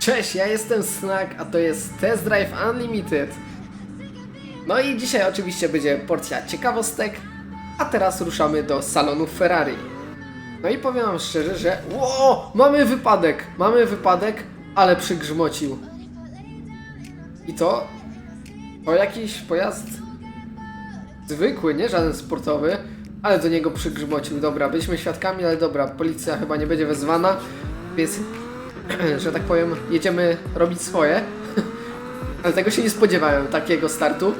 Cześć, ja jestem Snack, a to jest Test Drive Unlimited. No i dzisiaj oczywiście będzie porcja ciekawostek, a teraz ruszamy do salonu Ferrari. No i powiem wam szczerze, że Ło, mamy wypadek, mamy wypadek, ale przygrzmocił. I to, to jakiś pojazd zwykły, nie żaden sportowy, ale do niego przygrzmocił. Dobra, byliśmy świadkami, ale dobra, policja chyba nie będzie wezwana, więc, że tak powiem, jedziemy robić swoje. ale tego się nie spodziewałem, takiego startu.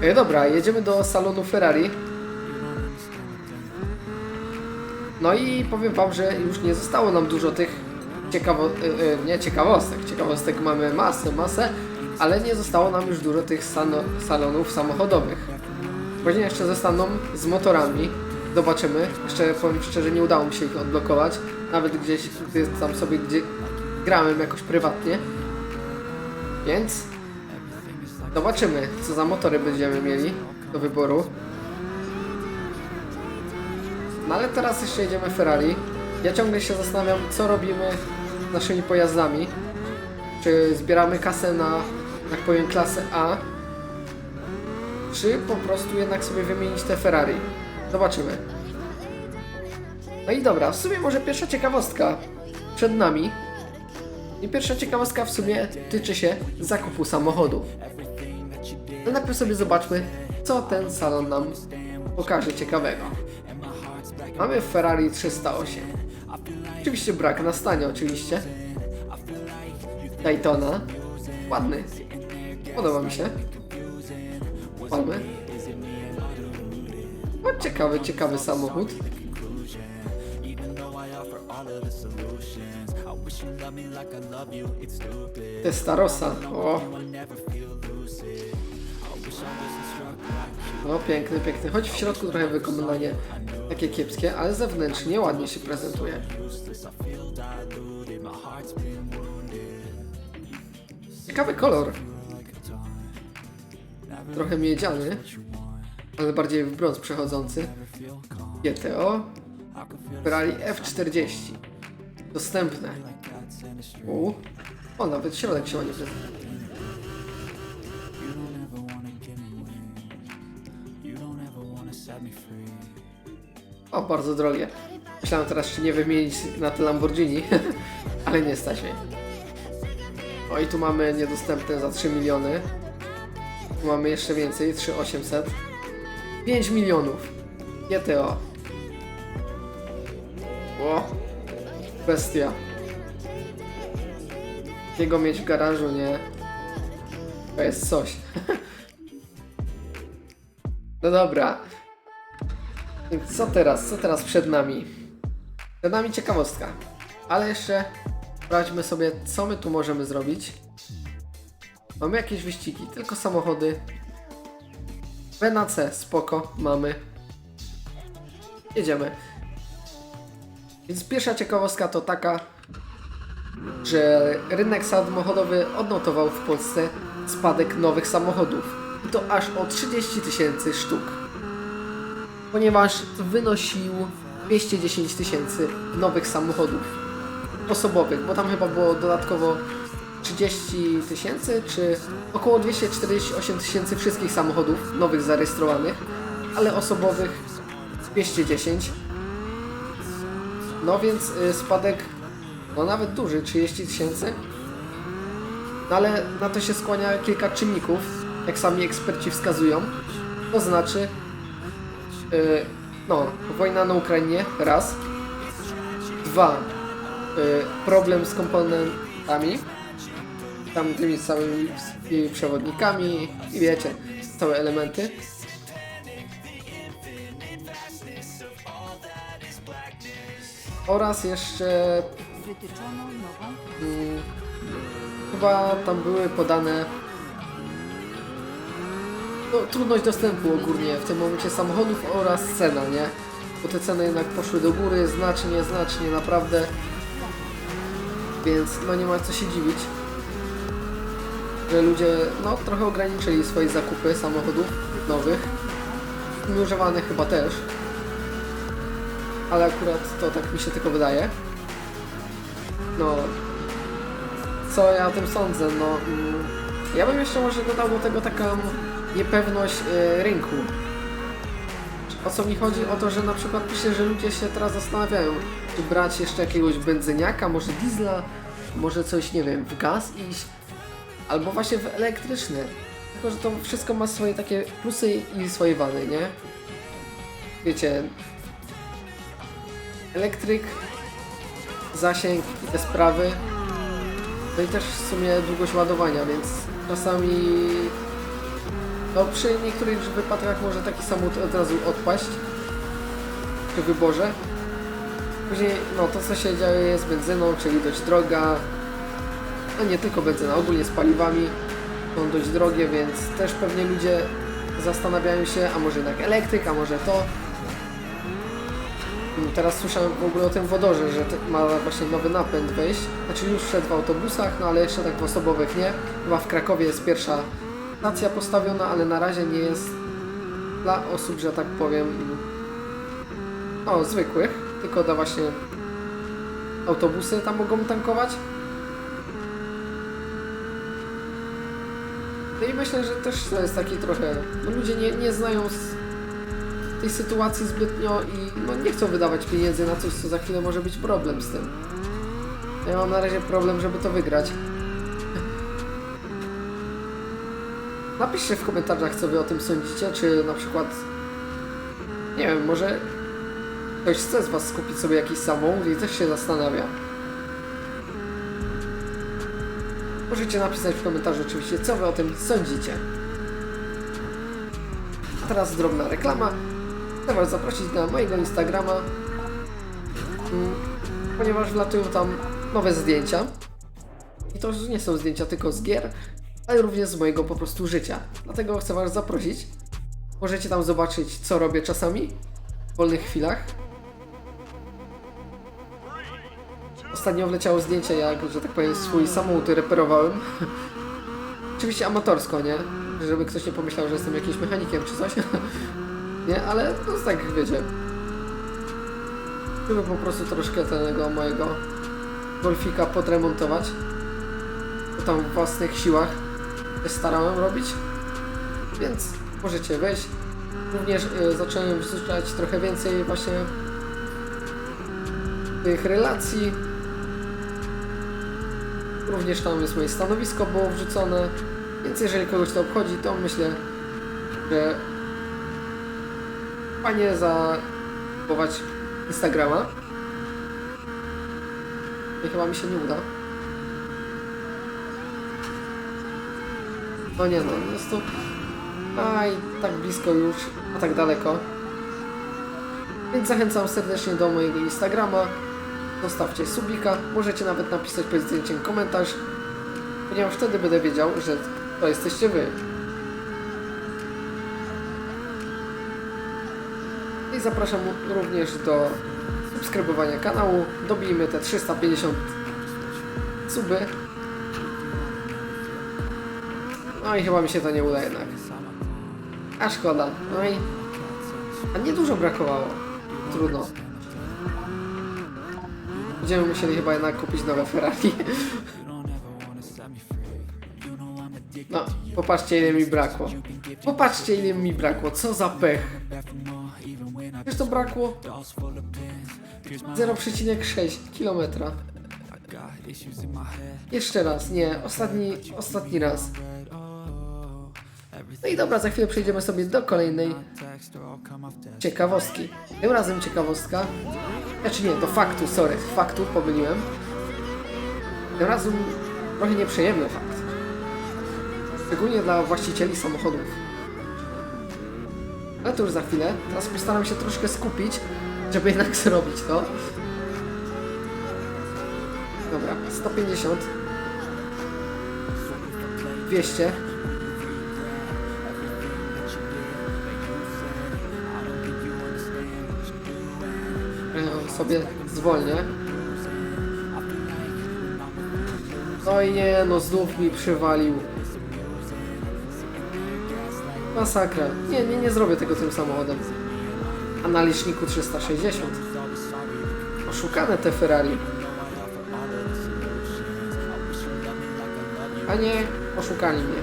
E, dobra, jedziemy do salonu Ferrari. No i powiem wam, że już nie zostało nam dużo tych ciekawo... e, e, nie ciekawostek. Ciekawostek mamy masę, masę, ale nie zostało nam już dużo tych salonów samochodowych. Później jeszcze zostaną z motorami. Zobaczymy. Jeszcze powiem szczerze, nie udało mi się ich odblokować. Nawet gdzieś gdy tam sobie gdzie grałem jakoś prywatnie. Więc zobaczymy, co za motory będziemy mieli do wyboru. No ale teraz jeszcze jedziemy Ferrari. Ja ciągle się zastanawiam, co robimy z naszymi pojazdami. Czy zbieramy kasę na, tak powiem, klasę A, czy po prostu jednak sobie wymienić te Ferrari. Zobaczymy. No i dobra, w sumie może pierwsza ciekawostka przed nami. I pierwsza ciekawostka w sumie tyczy się zakupu samochodów. No najpierw sobie zobaczmy, co ten salon nam pokaże ciekawego. Mamy Ferrari 308. Oczywiście brak na stanie, oczywiście. Daytona. Ładny. Podoba mi się. Mamy. No ciekawy, ciekawy samochód. Testarossa. O. No piękny, piękny. Choć w środku trochę wykonanie takie kiepskie, ale zewnętrznie ładnie się prezentuje. Ciekawy kolor. Trochę miedziany, ale bardziej w brąz przechodzący. GTO Ferrari F40. Dostępne. U. O, nawet środek się ładnie. O, bardzo drogie. Myślałem teraz, czy nie wymienić na te Lamborghini, ale nie stać mnie. O i tu mamy niedostępne za 3 miliony. Tu mamy jeszcze więcej, 3800. 5 milionów. GTO. O, bestia. Jego mieć w garażu, nie? To jest coś. no dobra. Co teraz? Co teraz przed nami? Przed nami ciekawostka. Ale jeszcze sprawdźmy sobie, co my tu możemy zrobić. Mamy jakieś wyścigi, tylko samochody. B na C, spoko, mamy. Jedziemy. Więc pierwsza ciekawostka to taka, że rynek samochodowy odnotował w Polsce spadek nowych samochodów. I to aż o 30 tysięcy sztuk. Ponieważ wynosił 210 tysięcy nowych samochodów osobowych, bo tam chyba było dodatkowo 30 tysięcy, czy około 248 tysięcy wszystkich samochodów nowych zarejestrowanych, ale osobowych 210. No więc y, spadek, no nawet duży, 30 tysięcy. No ale na to się skłania kilka czynników, jak sami eksperci wskazują. To znaczy, y, no, wojna na Ukrainie, raz. Dwa, y, problem z komponentami, tam tymi samymi przewodnikami i wiecie, całe elementy. Oraz jeszcze Wytyczono nową mm, chyba tam były podane no, trudność dostępu ogólnie w tym momencie samochodów oraz cena, nie? Bo te ceny jednak poszły do góry znacznie, znacznie, naprawdę. Więc no nie ma co się dziwić, że ludzie no trochę ograniczyli swoje zakupy samochodów nowych, używanych chyba też. Ale akurat to tak mi się tylko wydaje. No, co ja o tym sądzę? No, mm, ja bym jeszcze może dodał do tego taką niepewność y, rynku. O co mi chodzi? O to, że na przykład piszę, że ludzie się teraz zastanawiają, czy brać jeszcze jakiegoś benzyniaka, może diesla, może coś, nie wiem, w gaz iść, albo właśnie w elektryczny. Tylko, że to wszystko ma swoje takie plusy i swoje wady, nie? Wiecie, elektryk, zasięg i te sprawy, no i też w sumie długość ładowania, więc czasami no przy niektórych wypadkach może taki samochód od razu odpaść przy wyborze. Później no to co się dzieje z benzyną, czyli dość droga, no nie tylko benzyna, ogólnie z paliwami są dość drogie, więc też pewnie ludzie zastanawiają się, a może jednak elektryk, a może to. Teraz słyszałem w ogóle o tym wodorze, że ma właśnie nowy napęd wejść. Znaczy już wszedł w autobusach, no ale jeszcze tak w osobowych nie. Chyba w Krakowie jest pierwsza stacja postawiona, ale na razie nie jest dla osób, że tak powiem, o, zwykłych, tylko dla właśnie autobusy tam mogą tankować. No i myślę, że też to jest taki trochę, no ludzie nie, nie znają tej sytuacji zbytnio i no nie chcą wydawać pieniędzy na coś, co za chwilę może być problem z tym. Ja mam na razie problem, żeby to wygrać. Napiszcie w komentarzach, co wy o tym sądzicie, czy na przykład, nie wiem, może ktoś chce z was skupić sobie jakiś samochód i też się zastanawia. Możecie napisać w komentarzu oczywiście, co wy o tym sądzicie. A teraz drobna reklama. Chcę was zaprosić na mojego Instagrama, mm, ponieważ wlatują tam nowe zdjęcia. I to nie są zdjęcia tylko z gier, ale również z mojego po prostu życia. Dlatego chcę Was zaprosić. Możecie tam zobaczyć, co robię czasami w wolnych chwilach. Ostatnio wleciało zdjęcie, jak, że tak powiem, swój samochód reperowałem. Oczywiście amatorsko, nie? Żeby ktoś nie pomyślał, że jestem jakimś mechanikiem czy coś. nie, ale no tak wiecie. Żeby po prostu troszkę tego mojego golfika podremontować. To tam w własnych siłach się starałem robić. Więc możecie wejść. Również y, zacząłem wrzucać trochę więcej właśnie tych relacji. Również tam jest moje stanowisko było wrzucone. Więc jeżeli kogoś to obchodzi, to myślę, że fajnie zakupować Instagrama. I chyba mi się nie uda. No nie no, jest to... Aj, tak blisko już, a tak daleko. Więc zachęcam serdecznie do mojego Instagrama. Zostawcie subika, możecie nawet napisać pod zdjęciem komentarz, ponieważ wtedy będę wiedział, że to jesteście wy. Zapraszam również do subskrybowania kanału. Dobijmy te 350 suby. No i chyba mi się to nie uda jednak. A szkoda. No i... A niedużo brakowało. Trudno. Będziemy musieli chyba jednak kupić nowe Ferrari. No, popatrzcie ile mi brakło. Popatrzcie ile mi brakło. Co za pech. To brakło? 0,6 km. Jeszcze raz, nie, ostatni, ostatni raz. No i dobra, za chwilę przejdziemy sobie do kolejnej ciekawostki. Tym razem ciekawostka, znaczy nie, do faktu, sorry, faktu, pomyliłem. Tym razem trochę nieprzyjemny fakt. Szczególnie dla właścicieli samochodów. Ale to już za chwilę. Teraz postaram się troszkę skupić, żeby jednak zrobić to. Dobra, 150. 200. Ja sobie zwolnię. No i nie, no znów mi przywalił. Masakra. Nie, nie, nie zrobię tego tym samochodem. A na liczniku 360. Oszukane te Ferrari. A nie, oszukali mnie.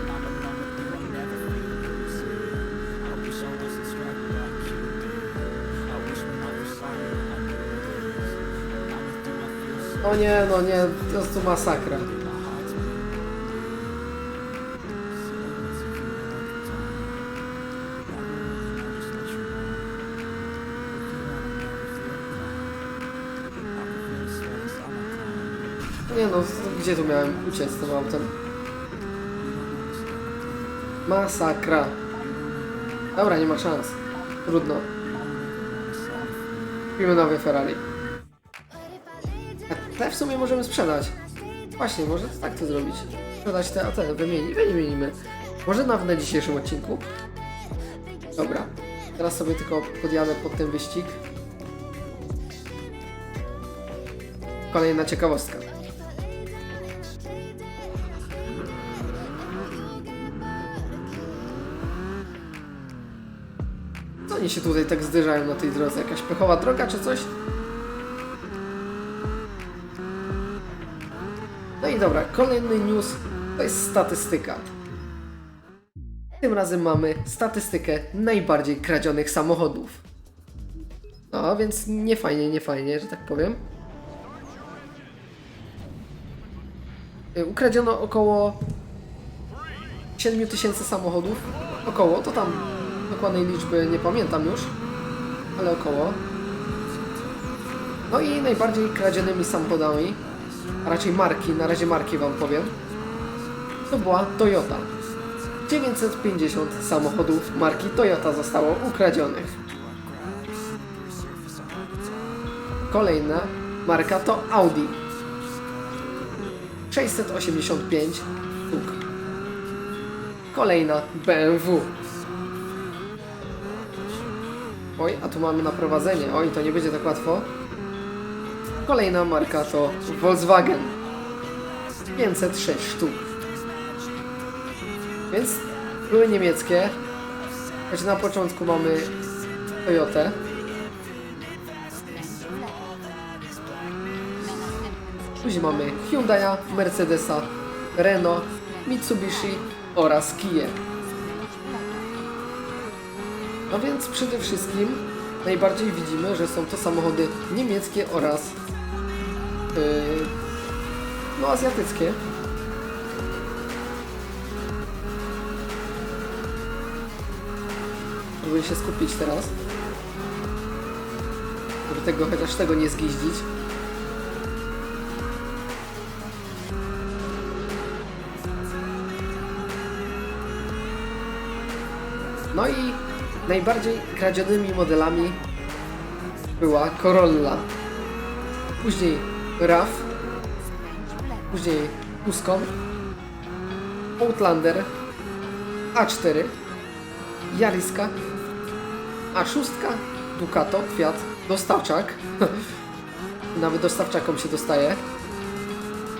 O nie, no nie, po prostu masakra. Gdzie tu miałem uciec tym autem? Masakra. Dobra, nie ma szans. Trudno. Kupimy nowy Ferrari. A te w sumie możemy sprzedać. Właśnie, może tak to zrobić. Sprzedać te, a te wymieni, wymienimy. Może nawet na dzisiejszym odcinku. Dobra. Teraz sobie tylko podjadę pod ten wyścig. Kolejna ciekawostka. Się tutaj tak zderzają na tej drodze? Jakaś pechowa droga czy coś? No i dobra, kolejny news to jest statystyka. Tym razem mamy statystykę najbardziej kradzionych samochodów. No, więc nie fajnie, nie fajnie, że tak powiem. Y, Ukradziono około 7000 samochodów. Około, to tam dokładnej liczby nie pamiętam już, ale około. No i najbardziej kradzionymi samochodami, a raczej marki, na razie marki Wam powiem, to była Toyota. 950 samochodów marki Toyota zostało ukradzionych. Kolejna marka to Audi. 685 sztuk. Kolejna BMW. Oj, a tu mamy naprowadzenie. Oj, to nie będzie tak łatwo. Kolejna marka to Volkswagen. 506 sztuk. Więc były niemieckie. Choć na początku mamy Toyotę. Później mamy Hyundai'a, Mercedesa, Renault, Mitsubishi oraz Kia. No więc przede wszystkim najbardziej widzimy, że są to samochody niemieckie oraz yy, no azjatyckie. Próbuję się skupić teraz. Żeby tego chociaż tego nie zgizdzić. No i najbardziej kradzionymi modelami była Corolla. Później RAV, później Tuscon, Outlander, A4, Jariska, A6, Ducato, Fiat, dostawczak. Nawet dostawczakom się dostaje.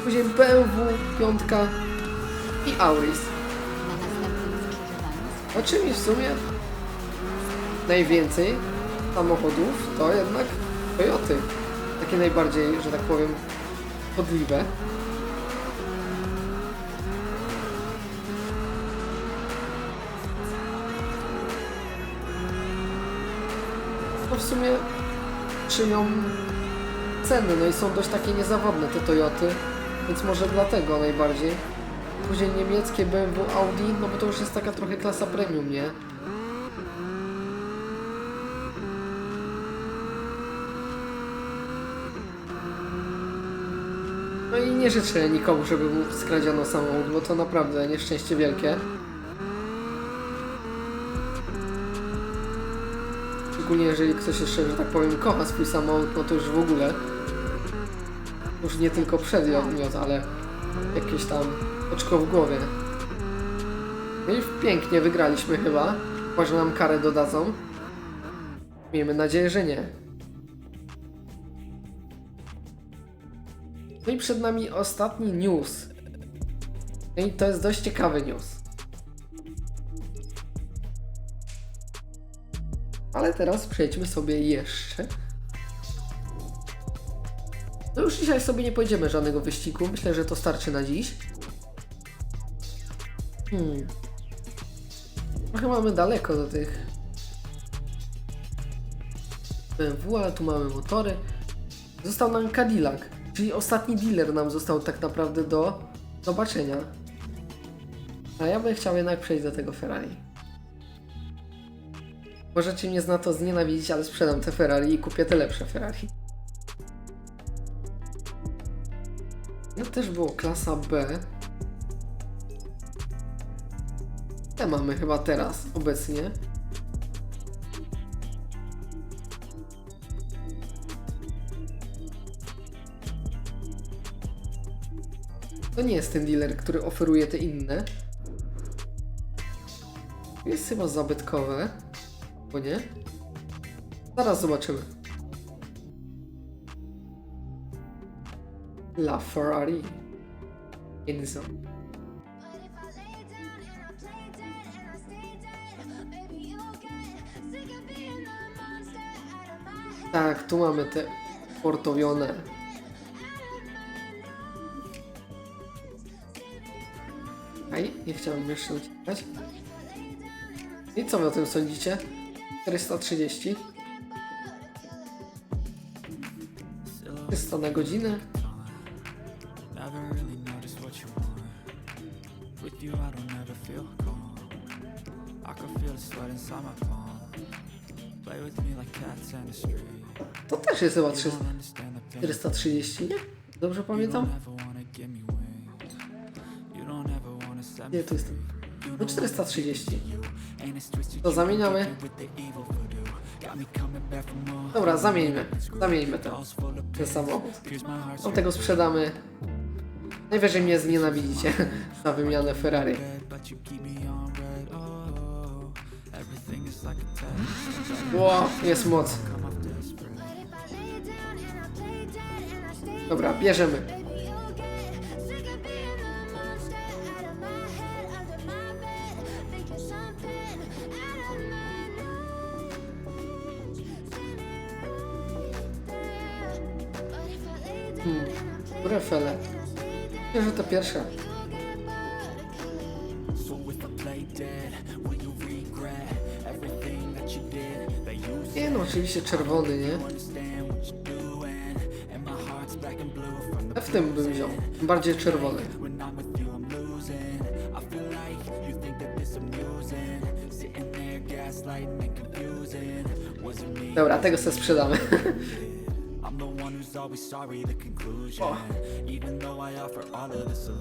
Później BMW, piątka i Auris. No czyli w sumie najwięcej samochodów to jednak Toyoty. Takie najbardziej, że tak powiem, podliwe. No w sumie czynią ceny, no i są dość takie niezawodne te Toyoty, więc może dlatego najbardziej. Później niemieckie BMW, Audi, no bo to już jest taka trochę klasa premium, nie? Nie życzę nikomu, żeby mu skradziono samochód, bo to naprawdę nieszczęście wielkie. Szczególnie jeżeli ktoś jeszcze, że tak powiem, kocha swój samochód, no to już w ogóle. Już nie tylko przedmiot, ale jakieś tam oczko w głowie. No i pięknie wygraliśmy chyba. Chyba, że nam karę dodadzą. Miejmy nadzieję, że nie. No i przed nami ostatni news. No i to jest dość ciekawy news. Ale teraz przejdźmy sobie jeszcze. No już dzisiaj sobie nie pojedziemy żadnego wyścigu. Myślę, że to starczy na dziś. Hmm. Trochę mamy daleko do tych BMW, ale tu mamy motory. Został nam Cadillac, czyli ostatni dealer nam został tak naprawdę do zobaczenia. A ja bym chciał jednak przejść do tego Ferrari. Możecie mnie za to znienawidzić, ale sprzedam te Ferrari i kupię te lepsze Ferrari. No też było klasa B. Te mamy chyba teraz, obecnie. To nie jest ten dealer, który oferuje te inne. Jest chyba zabytkowe. Bo nie? Zaraz zobaczymy. La Ferrari. Enzo. Tak, tu mamy te portowione. Nie chciałem jeszcze uciekać. I co wy o tym sądzicie? 430. 300 na godzinę. To też jest chyba 300, Don't understand the pain. 430, nie? Dobrze pamiętam? Voodoo. Got me coming back from more. Dobra, zamieńmy. Zamieńmy ten, of ten samochód. Tam tego sprzedamy. Najwyżej mnie znienawidzicie za wymianę Ferrari. red, but you keep me that you did? That you Nie no, oczywiście czerwony, nie? Ja w tym bym wziął. Bardziej czerwony. Dobra, tego sobie sprzedamy. The solutions.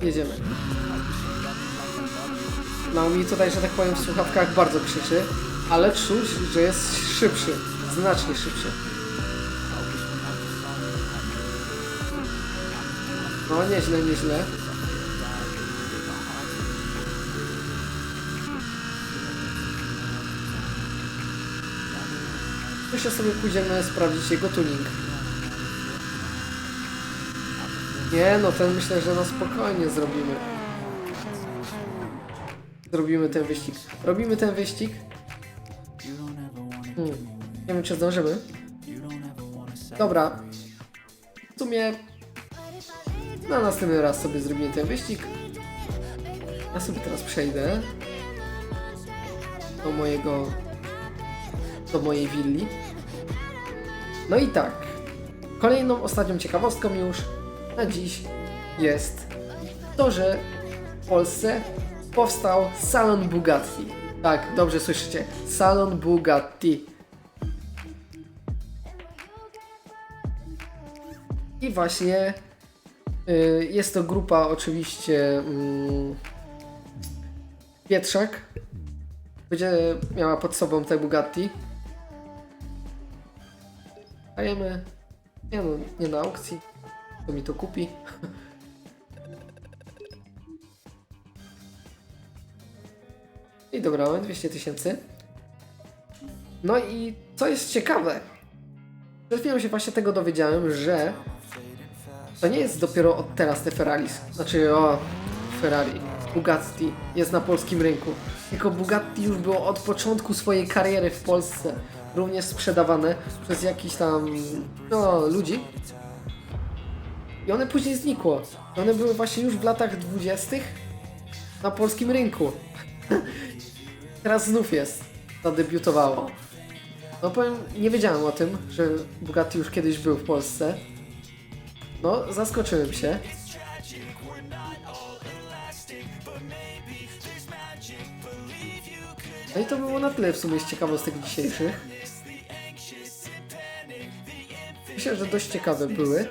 Jedziemy. No mi tutaj, że tak powiem, w słuchawkach bardzo krzyczy, ale czuć, że jest szybszy. Znacznie szybszy. No, nieźle, nieźle. Jeszcze sobie pójdziemy sprawdzić jego tuning. Nie, no ten myślę, że na spokojnie zrobimy. Zrobimy ten wyścig. Robimy ten wyścig. Hmm. Nie wiem, czy zdążymy. Dobra. W sumie na następny raz sobie zrobimy ten wyścig. Ja sobie teraz przejdę do mojego do mojej willi. No i tak. Kolejną, ostatnią ciekawostką już na dziś jest to, że w Polsce powstał salon Bugatti. Tak, dobrze słyszycie. Salon Bugatti. I właśnie y, jest to grupa oczywiście mm, Pietrzak. Będzie miała pod sobą te Bugatti. Dajemy. Nie no, nie na aukcji. Kto mi to kupi? I dobra, mamy 200 tysięcy. No i co jest ciekawe, przed chwilą się właśnie tego dowiedziałem, że to nie jest dopiero od teraz te Ferrari, znaczy o Ferrari, Bugatti jest na polskim rynku. Tylko Bugatti już było od początku swojej kariery w Polsce również sprzedawane przez jakichś tam no, ludzi. I one później znikło. One były właśnie już w latach dwudziestych na polskim rynku. Teraz znów jest. Zadebiutowało. No powiem, nie wiedziałem o tym, że Bugatti już kiedyś był w Polsce. No, zaskoczyłem się. No i to było na tyle w sumie z ciekawostek dzisiejszych. Myślę, że dość ciekawe były.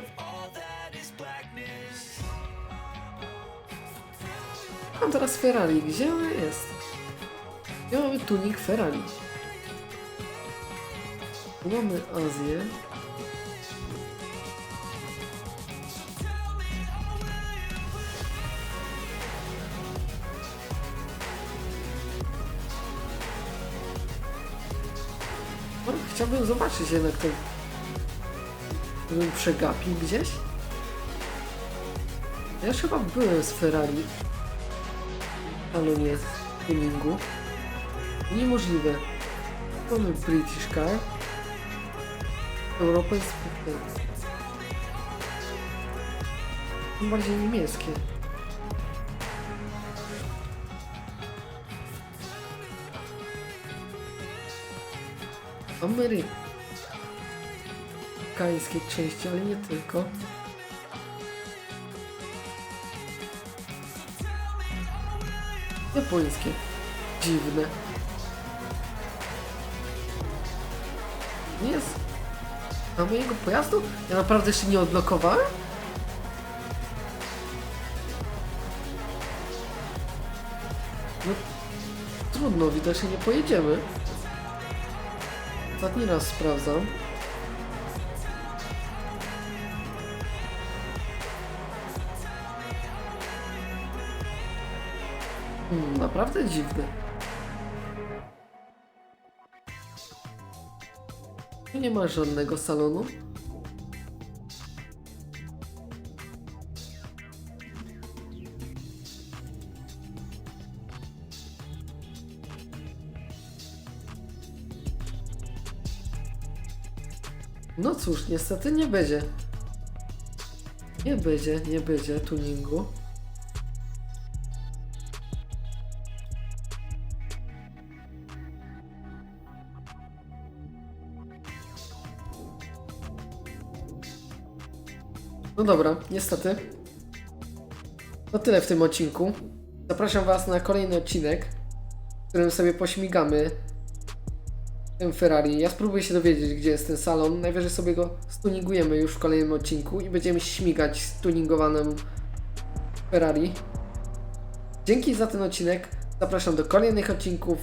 Ferrari. Gdzie ona jest? Gdzie mamy tunik Ferrari? Tu mamy Azję. Chciałbym zobaczyć jednak to. Bym przegapił gdzieś. Ja już chyba byłem z Ferrari. Nie w tuningu. Niemożliwe. Mamy British Car. Europejski. Bardziej niemieckie. Amerykańskie części, ale nie tylko. Japońskie. Dziwne. Nie jest. A mojego pojazdu? Ja naprawdę jeszcze nie odblokowałem? No, trudno, widocznie nie pojedziemy. Ostatni raz sprawdzam. Naprawdę dziwne. Tu nie ma żadnego salonu. No cóż, niestety nie będzie. Nie będzie, nie będzie tuningu. No dobra, niestety. To tyle w tym odcinku. Zapraszam Was na kolejny odcinek, w którym sobie pośmigamy tym Ferrari. Ja spróbuję się dowiedzieć, gdzie jest ten salon. Najwyżej sobie go stuningujemy już w kolejnym odcinku i będziemy śmigać tuningowanym Ferrari. Dzięki za ten odcinek. Zapraszam do kolejnych odcinków.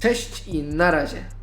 Cześć i na razie.